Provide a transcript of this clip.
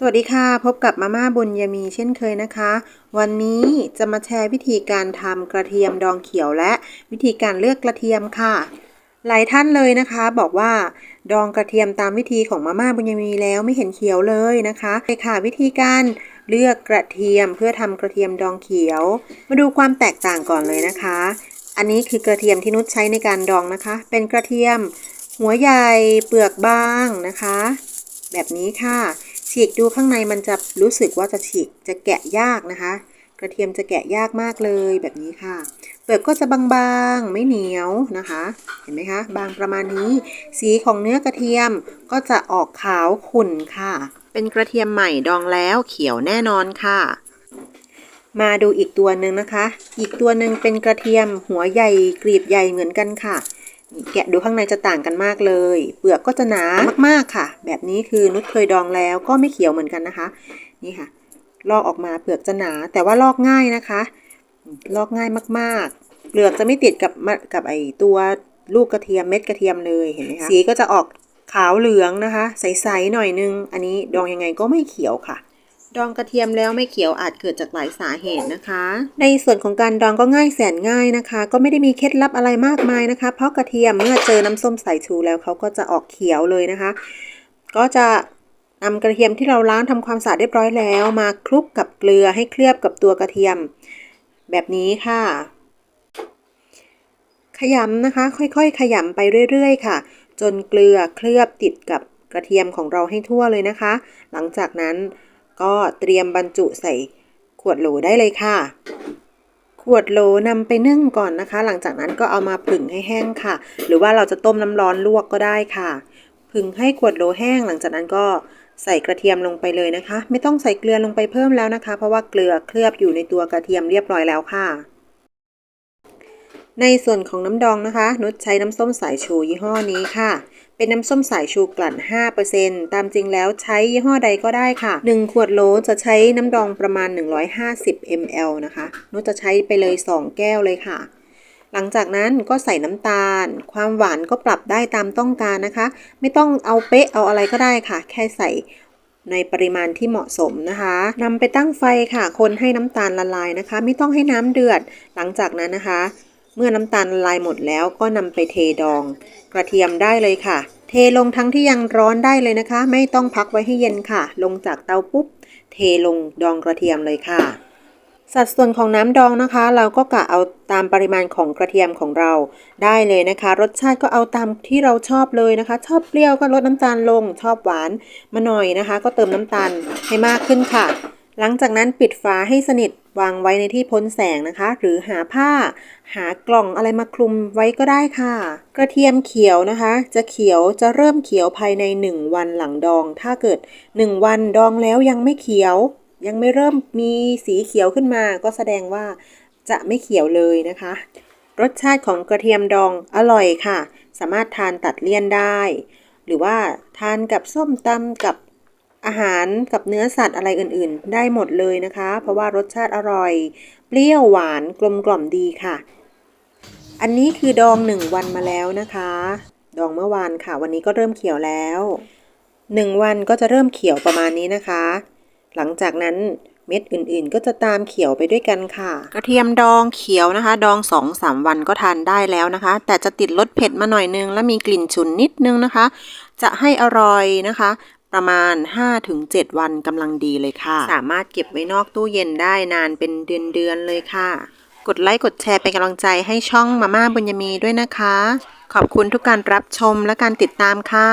สวัสดีค่ะ พบกับมาม่าบุญยามีเช่นเคยนะคะ วันนี้จะมาแชร์วิธีการทำกระเทียมดองเขียวและวิธีการเลือกกระเทียมค่ะ หลายท่านเลยนะคะ บอกว่าดองกระเทียมตามวิธีของมาม่าบุญยามีแล้วไม่เห็นเขียวเลยนะคะไปค่ะ วิธีการเลือกกระเทียมเพื่อทำกระเทียมดองเขียว มาดูความแตกต่างก่อนเลยนะคะ อันนี้คือกระเทียมที่นุชใช้ในการดองนะคะ เป็นกระเทียม หัวใหญ่เปลือกบางนะคะ แบบนี้ค่ะ ฉีกดูข้างในมันจะรู้สึกว่าจะฉีกจะแกะยากนะคะ กระเทียมจะแกะยากมากเลยแบบนี้ค่ะ เปลือกก็จะบางๆไม่เหนียวนะคะ เห็นไหมคะ บางประมาณนี้ สีของเนื้อกระเทียมก็จะออกขาวขุ่นค่ะ เป็นกระเทียมใหม่ดองแล้วเขียวแน่นอนค่ะมาดูอีกตัวหนึ่งนะคะ อีกตัวหนึ่งเป็นกระเทียมหัวใหญ่กรีบใหญ่เหมือนกันค่ะ แกะดูข้างในจะต่างกันมากเลย เปลือกก็จะหนามากๆค่ะ แบบนี้คือนุชเคยดองแล้วก็ไม่เขียวเหมือนกันนะคะ นี่ค่ะ ลอกออกมาเปลือกจะหนา แต่ว่าลอกง่ายนะคะ ลอกง่ายมากๆ เปลือกจะไม่ติดกับมะกับไอตัวลูกกระเทียมเม็ดกระเทียมเลยเห็นไหมคะสีก็จะออกขาวเหลืองนะคะ ใสๆหน่อยนึง อันนี้ดองยังไงก็ไม่เขียวค่ะ ดองกระเทียมแล้วไม่เขียวอาจเกิดจากหลายสาเหตุนะคะ ในส่วนของการดองก็ง่ายแสนง่ายนะคะ ก็ไม่ได้มีเคล็ดลับอะไรมากมายนะคะ เพราะกระเทียมเมื่อเจอน้ำส้มสายชูแล้วเขาก็จะออกเขียวเลยนะคะ ก็จะนำกระเทียมที่เราล้างทำความสะอาดเรียบร้อยแล้ว มาคลุกกับเกลือให้เคลือบกับตัวกระเทียม แบบนี้ค่ะ ขยำนะคะ ค่อยๆ ขยำไปเรื่อยๆ ค่ะ จนเกลือเคลือบติดกับกระเทียมของเราให้ทั่วเลยนะคะ หลังจากนั้น ก็เตรียมบรรจุใส่ขวดโหลได้เลยค่ะ ขวดโหลนำไปนึ่งก่อนนะคะ หลังจากนั้นก็เอามาผึ่งให้แห้งค่ะ หรือว่าเราจะต้มน้ำร้อนลวกก็ได้ค่ะ ผึ่งให้ขวดโหลแห้ง หลังจากนั้นก็ใส่กระเทียมลงไปเลยนะคะ ไม่ต้องใส่เกลือลงไปเพิ่มแล้วนะคะ เพราะว่าเกลือเคลือบอยู่ในตัวกระเทียมเรียบร้อยแล้วค่ะ ในส่วนของน้ำดองนะคะ นุชใช้น้ำส้มสายชูยี่ห้อนี้ค่ะ เป็นน้ำส้มสายชูกลั่น 5%ตามจริงแล้วใช้ยี่ห้อใดก็ได้ค่ะ 1 ขวดโหลจะใช้น้ำดองประมาณ 150 ml นะคะ นุชจะใช้ไปเลย 2 แก้วเลยค่ะ หลังจากนั้นก็ใส่น้ำตาล ความหวานก็ปรับได้ตามต้องการนะคะ ไม่ต้องเอาเป๊ะเอาอะไรก็ได้ค่ะ แค่ใส่ในปริมาณที่เหมาะสมนะคะนำไปตั้งไฟค่ะ คนให้น้ำตาลละลายนะคะ ไม่ต้องให้น้ำเดือด หลังจากนั้นนะคะ เมื่อน้ำตาลละลายหมดแล้วก็นำไปเทดอง กระเทียมได้เลยค่ะ เทลงทั้งที่ยังร้อนได้เลยนะคะ ไม่ต้องพักไว้ให้เย็นค่ะ ลงจากเตาปุ๊บ เทลงดองกระเทียมเลยค่ะ สัดส่วนของน้ำดองนะคะ เราก็กะเอาตามปริมาณของกระเทียมของเราได้เลยนะคะ รสชาติก็เอาตามที่เราชอบเลยนะคะ ชอบเปรี้ยวก็ลดน้ำตาลลง ชอบหวานมาหน่อยนะคะ ก็เติมน้ำตาลให้มากขึ้นค่ะ หลังจากนั้นปิดฝาให้สนิทวางไว้ในที่พ้นแสงนะคะ หรือหาผ้า หากล่องอะไรมาคลุมไว้ก็ได้ค่ะ กระเทียมเขียวนะคะ จะเขียวจะเริ่มเขียวภายใน 1 วันหลังดอง ถ้าเกิด 1 วันดองแล้วยังไม่เขียว ยังไม่เริ่มมีสีเขียวขึ้นมา ก็แสดงว่าจะไม่เขียวเลยนะคะ รสชาติของกระเทียมดองอร่อยค่ะ สามารถทานตัดเลี่ยนได้ หรือว่าทานกับส้มตำกับ อาหารกับเนื้อสัตว์อะไรอื่นๆ ได้หมดเลยนะคะ เพราะว่ารสชาติอร่อย เปรี้ยวหวานกลมกล่อมดีค่ะ อันนี้คือดองหนึ่งวันมาแล้วนะคะ ดองเมื่อวานค่ะ วันนี้ก็เริ่มเขียวแล้วหนึ่งวันก็จะเริ่มเขียวประมาณนี้นะคะ หลังจากนั้นเม็ดอื่นๆ ก็จะตามเขียวไปด้วยกันค่ะ กระเทียมดองเขียวนะคะ ดอง2องสามวันก็ทานได้แล้วนะคะ แต่จะติดรสเผ็ดมาหน่อยนึง และมีกลิ่นฉุนนิดนึงนะคะ จะให้อร่อยนะคะ ประมาณ 5-7 วันกำลังดีเลยค่ะ สามารถเก็บไว้นอกตู้เย็นได้นานเป็นเดือนๆเลยค่ะ กดไลค์กดแชร์เป็นกำลังใจให้ช่องมาม่าบุญยมีด้วยนะคะ ขอบคุณทุกการรับชมและการติดตามค่ะ